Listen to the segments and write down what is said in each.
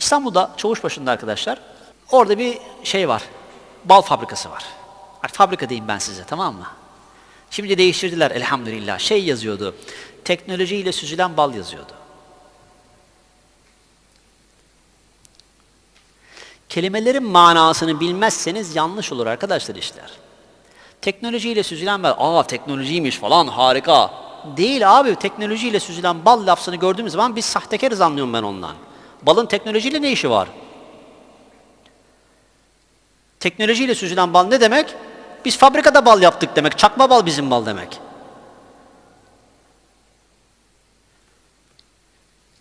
İstanbul'da Çavuşbaşı'nda arkadaşlar orada bir şey var. Bal fabrikası var. Artık fabrika diyeyim ben size tamam mı? Şimdi değiştirdiler elhamdülillah. Şey yazıyordu. Teknolojiyle süzülen bal yazıyordu. Kelimelerin manasını bilmezseniz yanlış olur arkadaşlar işler. Teknolojiyle süzülen bal, aa teknolojiymiş falan harika. Değil abi teknolojiyle süzülen bal lafzını gördüğümüz zaman biz sahtekarız anlıyorum ben ondan. Balın teknolojiyle ne işi var? Teknolojiyle süzülen bal ne demek? Biz fabrikada bal yaptık demek. Çakma bal bizim bal demek.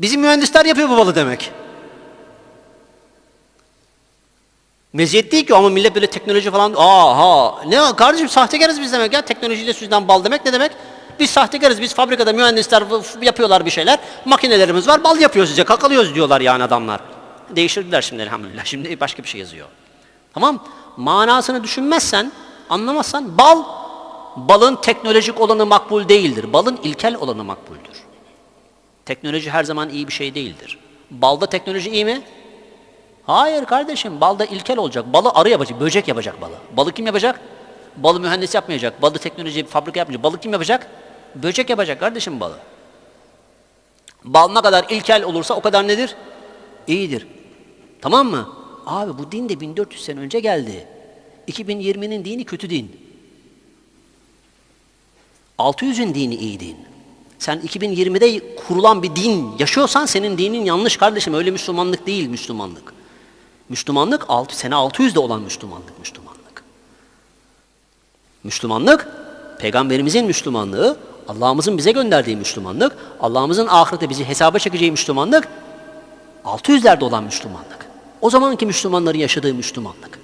Bizim mühendisler yapıyor bu balı demek. Meziyet değil ki ama millet böyle teknoloji falan aha ne kardeşim sahtekarız biz demek ya teknolojiyle süzülen bal demek ne demek? Biz sahtekarız biz fabrikada mühendisler yapıyorlar bir şeyler makinelerimiz var bal yapıyor size kakalıyoruz diyorlar yani adamlar. Değiştirdiler şimdi elhamdülillah şimdi başka bir şey yazıyor. Tamam manasını düşünmezsen anlamazsan bal balın teknolojik olanı makbul değildir. Balın ilkel olanı makbuldür. Teknoloji her zaman iyi bir şey değildir. Balda teknoloji iyi mi? Hayır kardeşim balda ilkel olacak. Balı arı yapacak, böcek yapacak balı. Balı kim yapacak? Balı mühendis yapmayacak. Balı teknoloji fabrika yapmayacak. Balı kim yapacak? Böcek yapacak kardeşim balı. Bal ne kadar ilkel olursa o kadar nedir? İyidir. Tamam mı? Abi bu din de 1400 sene önce geldi. 2020'nin dini kötü din. 600'ün dini iyi din. Sen 2020'de kurulan bir din yaşıyorsan senin dinin yanlış kardeşim. Öyle Müslümanlık değil Müslümanlık. Müslümanlık altı, sene 600'de olan Müslümanlık Müslümanlık. Müslümanlık peygamberimizin Müslümanlığı, Allah'ımızın bize gönderdiği Müslümanlık, Allah'ımızın ahirette bizi hesaba çekeceği Müslümanlık 600'lerde olan Müslümanlık. O zamanki Müslümanların yaşadığı Müslümanlık.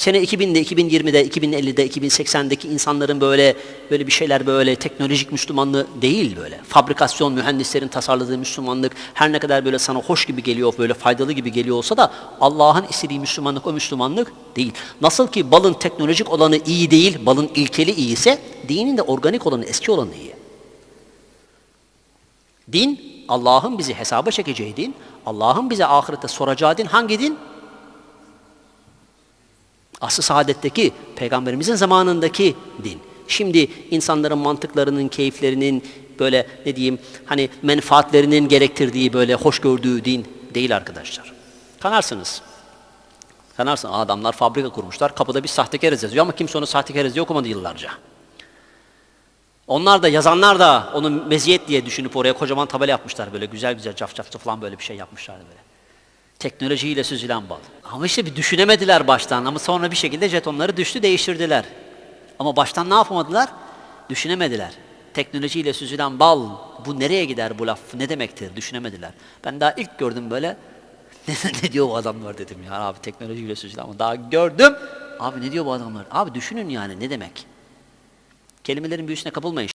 Sene 2000'de, 2020'de, 2050'de, 2080'deki insanların böyle böyle bir şeyler böyle teknolojik Müslümanlığı değil böyle. Fabrikasyon mühendislerin tasarladığı Müslümanlık her ne kadar böyle sana hoş gibi geliyor, böyle faydalı gibi geliyor olsa da Allah'ın istediği Müslümanlık o Müslümanlık değil. Nasıl ki balın teknolojik olanı iyi değil, balın ilkeli iyi ise dinin de organik olanı, eski olanı iyi. Din Allah'ın bizi hesaba çekeceği din, Allah'ın bize ahirette soracağı din hangi din? Asr-ı saadetteki, peygamberimizin zamanındaki din. Şimdi insanların mantıklarının, keyiflerinin, böyle ne diyeyim, hani menfaatlerinin gerektirdiği, böyle hoş gördüğü din değil arkadaşlar. Kanarsınız. Kanarsın. Adamlar fabrika kurmuşlar, kapıda bir sahtekarız yazıyor ama kimse onu sahtekarız diye okumadı yıllarca. Onlar da yazanlar da onu meziyet diye düşünüp oraya kocaman tabela yapmışlar böyle güzel güzel cafcaflı falan böyle bir şey yapmışlar böyle. Teknolojiyle süzülen bal. Ama işte bir düşünemediler baştan ama sonra bir şekilde jetonları düştü değiştirdiler. Ama baştan ne yapamadılar? Düşünemediler. Teknolojiyle süzülen bal bu nereye gider bu laf ne demektir düşünemediler. Ben daha ilk gördüm böyle ne, ne diyor bu adamlar dedim ya abi teknolojiyle süzülen ama daha gördüm. Abi ne diyor bu adamlar? Abi düşünün yani ne demek? Kelimelerin büyüsüne kapılmayın.